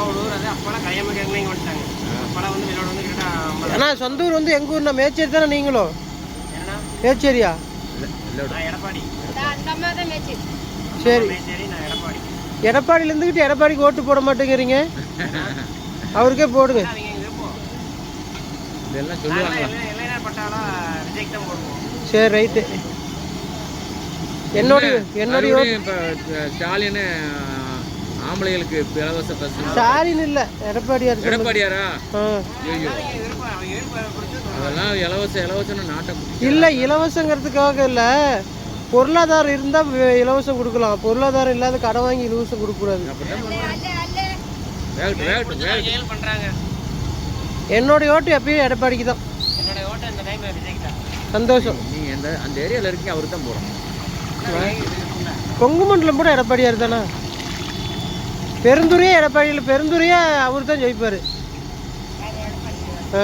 அப்பா ஊர் அது அப்பெல்லாம் கையம்ம கேட்கலாம் இங்கே வந்துட்டாங்க அப்பெல்லாம் வந்து விளையாட வந்து கிட்ட ஐம்பது அண்ணா சொந்த ஊர் வந்து எங்கள் ஊர்ண்ணா மேச்சேரி. தானே நீங்களும் ஏன்னா மேச்சேரியா எடப்பாடி சரி சரி நான் எடப்பாடி. எடப்பாடியில் இருந்துக்கிட்டு எடப்பாடிக்கு ஓட்டு போட மாட்டேங்கிறீங்க. அவருக்கே போடுங்க. இதெல்லாம் சொல்லுவாங்க சரி ரைட்டு. என்னுடைய என்னுடைய ஓட்டு இப்போ ஸ்டாலின் ஆம்பளைகளுக்கு இப்ப இலவச பஸ் ஸ்டாலின் இல்லை எடப்பாடியார். எடப்பாடியாரா? ஆ. ஐயோ அதெல்லாம் இலவச இலவசம்னு நாட்டம் இல்லை இலவசங்கிறதுக்காக இல்லை. பொருளாதாரம் இருந்தால் இலவசம் கொடுக்கலாம். பொருளாதாரம் இல்லாத கடன் வாங்கி இலவசம் கொடுக்கக்கூடாது பண்றாங்க. என்னுடைய ஓட்டு எப்பயும் எடப்பாடிக்கு தான். என்னோட ஓட்டு இந்த டைம் விஜய்க்கு தான். சந்தோஷம். நீ எந்த அந்த ஏரியாவில் இருக்கீங்க அவருக்கு தான் போடணும் கொங்கு மண்டலம் கூட எடப்பாடியார் தானே? பெருந்துறையே எடப்பாடியில் பெருந்துறையே அவர் தான் ஜெயிப்பார். ஆ.